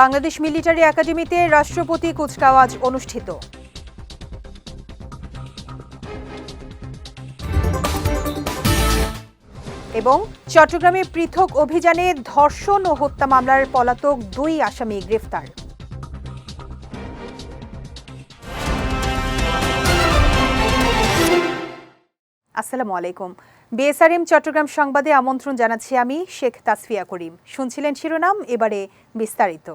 Bangladesh military একাডেমিতে রাষ্ট্রপতি কুচকাওয়াজ অনুষ্ঠিত। এবং চট্টগ্রামে পৃথক অভিযানে ধর্ষণ ও হত্যা মামলার পলাতক দুই আসামি গ্রেফতার। আসসালামু আলাইকুম। বিএসআরএম চট্টগ্রাম সংবাদে আমন্ত্রণ জানাচ্ছি আমি শেখ তাসফিয়া করিম। শুনছিলেন শিরোনাম, এবারে বিস্তারিত।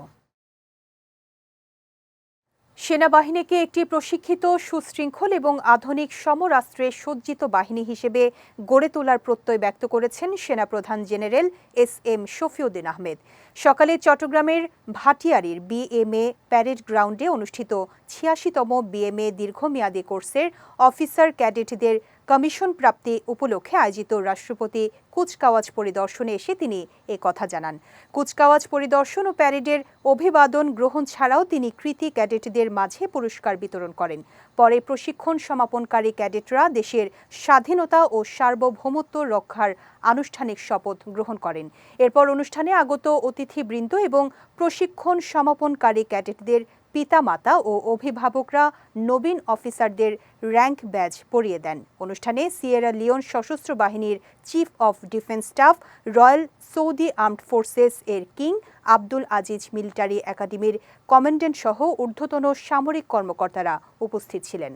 সেনাবাহিনীকে একটি প্রশিক্ষিত, সুশৃঙ্খল এবং আধুনিক সমরাস্ত্রে সজ্জিত বাহিনী হিসেবে গড়ে তোলার প্রত্যয় ব্যক্ত করেছেন সেনাপ্রধান general S M Shafiuddin Ahmed. সকালে চট্টগ্রামের ভাটিয়ারির বিএমএ প্যারেড গ্রাউন্ডে অনুষ্ঠিত ছিয়াশিতম বিএমএ দীর্ঘমেয়াদী কোর্সের অফিসার ক্যাডেটদের কমিশন প্রাপ্তি উপলক্ষে আয়োজিত রাষ্ট্রপতি কুচকাওয়াজ পরিদর্শনে এসে তিনি এ কথা জানান। কুচকাওয়াজ পরিদর্শন ও প্যারেডের অভিবাদন গ্রহণ ছাড়াও তিনি কৃতি ক্যাডেটদের মাঝে পুরস্কার বিতরণ করেন। পরে প্রশিক্ষণ সমাপনকারী ক্যাডেটরা দেশের স্বাধীনতা ও সার্বভৌমত্ব রক্ষার আনুষ্ঠানিক শপথ গ্রহণ করেন। এরপর অনুষ্ঠানে আগত অতিথিবৃন্দ এবং প্রশিক্ষণ সমাপনকারী ক্যাডেটদের পিতামাতা ও অভিভাবকরা নবীন অফিসারদের র্যাঙ্ক ব্যাজ পরিয়ে দেন। অনুষ্ঠানে সিয়েরা লিওন সশস্ত্র বাহিনীর chief of defence staff, Royal Saudi armed forces এর কিং, আব্দুল আজিজ মিলিটারি একাডেমির কমান্ডেন্ট সহ ঊর্ধ্বতন সামরিক কর্মকর্তারা উপস্থিত ছিলেন।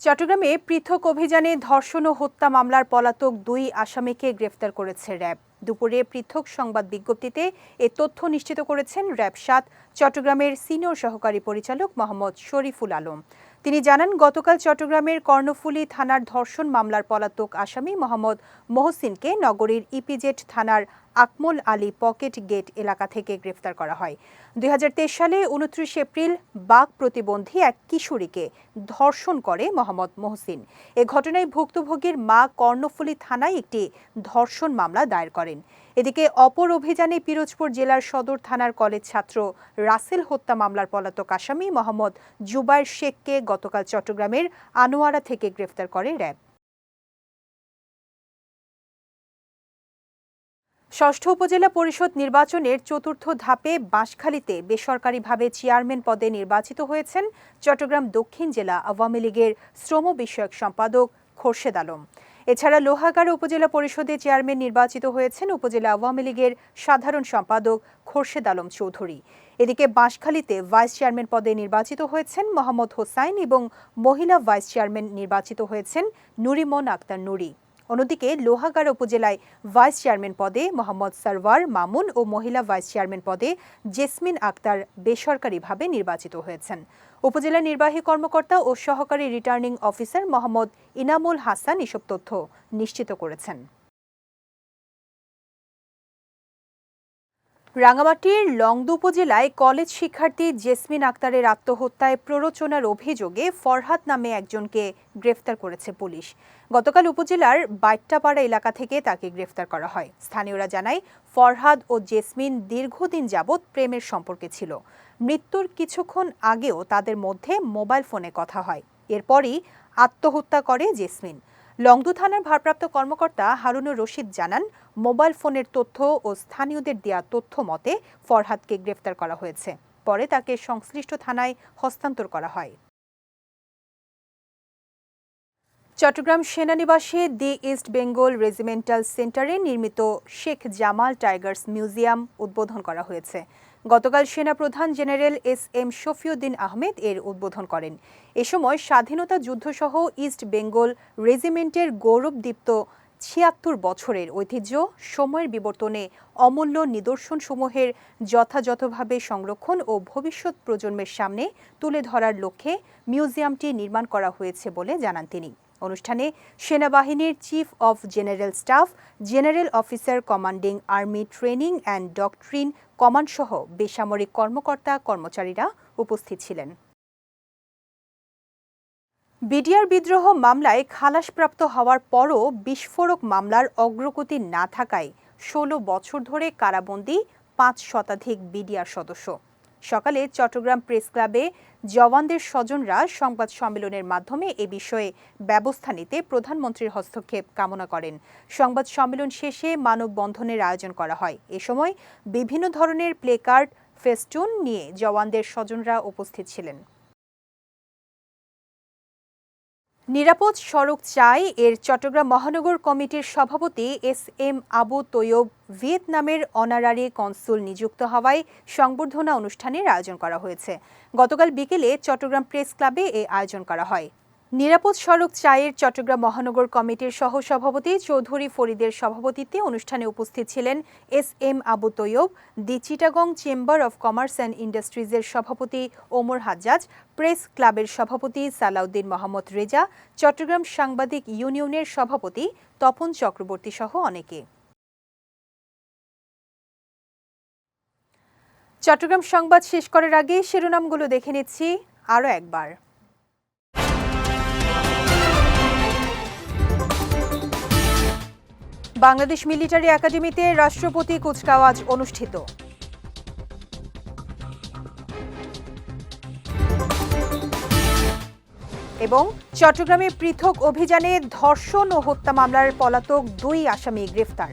চট্টগ্রামে পৃথক অভিযানে ধর্ষণ ও হত্যা মামলার পলাতক দুই আসামিকে গ্রেফতার করেছে র্যাব। দুপুরে পৃথক সংবাদ বিজ্ঞপ্তিতে এ তথ্য নিশ্চিত করেছেন র্যাব সাত, চট্টগ্রামের সিনিয়র সহকারী পরিচালক মোহাম্মদ শরীফুল আলম। তিনি জানান, গতকাল চট্টগ্রামের কর্ণফুলী থানার ধর্ষণ মামলার পলাতক আসামি মোহাম্মদ মহসিনকে নগরীর ইপিজেট থানার আকমল আলী পকেট গেট এলাকা থেকে গ্রেফতার করা হয়। দুই সালে উনত্রিশ এপ্রিল বাঘ প্রতিবন্ধী এক কিশোরীকে ধর্ষণ করে মোহাম্মদ মহসিন। এ ঘটনায় ভুক্তভোগীর মা কর্ণফুলী থানায় একটি ধর্ষণ মামলা দায়ের করেন। এদিকে অপর অভিযানে পিরোজপুর জেলার সদর থানার কলেজ ছাত্র রাসেল হত্যা মামলার পলাতক আসামি মোহাম্মদ জুবাইর শেখকে গতকাল চট্টগ্রামের আনোয়ারা থেকে গ্রেফতার করে র্যাব। ষষ্ঠ উপজেলা পরিষদ নির্বাচনের চতুর্থ ধাপে বাঁশখালীতে বেসরকারিভাবে চেয়ারম্যান পদে নির্বাচিত হয়েছেন চট্টগ্রাম দক্ষিণ জেলা আওয়ামী লীগের শ্রম বিষয়ক সম্পাদক খোরশেদ আলম। এছাড়া লোহাগাড়া উপজেলা পরিষদে চেয়ারম্যান নির্বাচিত হয়েছেন উপজেলা আওয়ামী লীগের সাধারণ সম্পাদক খোরশেদ আলম চৌধুরী। এদিকে বাঁশখালীতে ভাইস চেয়ারম্যান পদে নির্বাচিত হয়েছেন মোহাম্মদ হোসাইন এবং মহিলা ভাইস চেয়ারম্যান নির্বাচিত হয়েছেন নুরিমন আক্তার নুরি। অন্যদিকে লোহাগাড়া উপজেলায় ভাইস চেয়ারম্যান পদে মোহাম্মদ সারওয়ার মামুন ও মহিলা ভাইস চেয়ারম্যান পদে জেসমিন আক্তার বেসরকারিভাবে নির্বাচিত হয়েছেন। উপজেলা নির্বাহী কর্মকর্তা ও সহকারী রিটার্নিং অফিসার মোহাম্মদ ইনামুল হাসান এসব তথ্য নিশ্চিত করেছেন। রাঙামাটির লংদু উপজেলায় কলেজ শিক্ষার্থী জেসমিন আক্তারের আত্মহত্যায় প্ররোচনার অভিযোগে ফরহাদ নামে একজনকে গ্রেফতার করেছে পুলিশ। গতকাল উপজেলার বাইট্টাপাড়া এলাকা থেকে তাকে গ্রেফতার করা হয়। স্থানীয়রা জানায়, ফরহাদ ও জেসমিন দীর্ঘদিন যাবৎ প্রেমের সম্পর্কে ছিল। মৃত্যুর কিছুক্ষণ আগেও তাদের মধ্যে মোবাইল ফোনে কথা হয়। এরপরই আত্মহত্যা করে জেসমিন। লংদু থানার ভারপ্রাপ্ত কর্মকর্তা হারুনুর রশিদ জানান মোবাইল ফোনের তথ্য ও স্থানীয়দের দেওয়া তথ্য মতে ফরহাদকে গ্রেফতার করা হয়েছে। পরে তাকে সংশ্লিষ্ট থানায় হস্তান্তর করা হয়। চট্টগ্রাম সেনানিবাসে দি ইস্ট বেঙ্গল রেজিমেন্টাল সেন্টারে নির্মিত শেখ জামাল টাইগার্স মিউজিয়াম উদ্বোধন করা হয়েছে। গতকাল সেনাপ্রধান general S M Shafiuddin Ahmed এর উদ্বোধন করেন। এ সময় স্বাধীনতা যুদ্ধসহ ইস্ট বেঙ্গল রেজিমেন্টের গৌরবদীপ্ত ছিয়াত্তর বছরের ঐতিহ্য, সময়ের বিবর্তনে অমূল্য নিদর্শনসমূহের যথাযথভাবে সংরক্ষণ ও ভবিষ্যৎ প্রজন্মের সামনে তুলে ধরার লক্ষ্যে মিউজিয়ামটি নির্মাণ করা হয়েছে বলে জানান তিনি। অনুষ্ঠানে সেনাবাহিনীর chief of general staff general officer commanding army training and doctrine command সহ বেসামরিক কর্মকর্তা কর্মচারীরা উপস্থিত ছিলেন। বিডিআর বিদ্রোহ মামলায় খালাসপ্রাপ্ত হওয়ার পরও বিস্ফোরক মামলার অগ্রগতি না থাকায় ষোলো বছর ধরে কারাবন্দী, পাঁচ শতাধিক বিডিআর সদস্য। সকালে চট্টগ্রাম প্রেস ক্লাবে জওয়ানদের স্বজনরা সংবাদ সম্মেলনের মাধ্যমে এ বিষয়ে ব্যবস্থা নিতে প্রধানমন্ত্রীর হস্তক্ষেপ কামনা করেন। সংবাদ সম্মেলন শেষে মানববন্ধনের আয়োজন করা হয়। এ সময় বিভিন্ন ধরনের প্লেকার্ড ফেস্টুন নিয়ে জওয়ানদের স্বজনরা উপস্থিত ছিলেন। নিরাপদ সড়ক চাই এর চট্টগ্রাম মহানগর কমিটির সভাপতি এস এম আবু তৈয়ব। ভিয়েতনামের অনারারি কনসুল নিযুক্ত হওয়ায় সংবর্ধনা অনুষ্ঠানের আয়োজন করা হয়েছে। গতকাল বিকেলে চট্টগ্রাম প্রেস ক্লাবে এ আয়োজন করা হয়। নিরাপদ সড়ক চায়ের চট্টগ্রাম মহানগর কমিটির সহসভাপতি চৌধুরী ফরিদের সভাপতিত্বে অনুষ্ঠানে উপস্থিত ছিলেন S M Abu Taiyab, the Chittagong chamber of commerce and ইন্ডাস্ট্রিজের সভাপতি ওমর হাজ্জাজ, প্রেস ক্লাবের সভাপতি সালাউদ্দিন মোহাম্মদ রেজা, চট্টগ্রাম সাংবাদিক ইউনিয়নের সভাপতি তপন চক্রবর্তী সহ অনেকে। চট্টগ্রাম সংবাদ শেষ করার আগে শিরোনামগুলো দেখে নিচ্ছি আরও একবার। বাংলাদেশ মিলিটারি একাডেমিতে রাষ্ট্রপতি কুচকাওয়াজ অনুষ্ঠিত। এবং চট্টগ্রামে পৃথক অভিযানে ধর্ষণ ও হত্যা মামলার পলাতক দুই আসামি গ্রেফতার।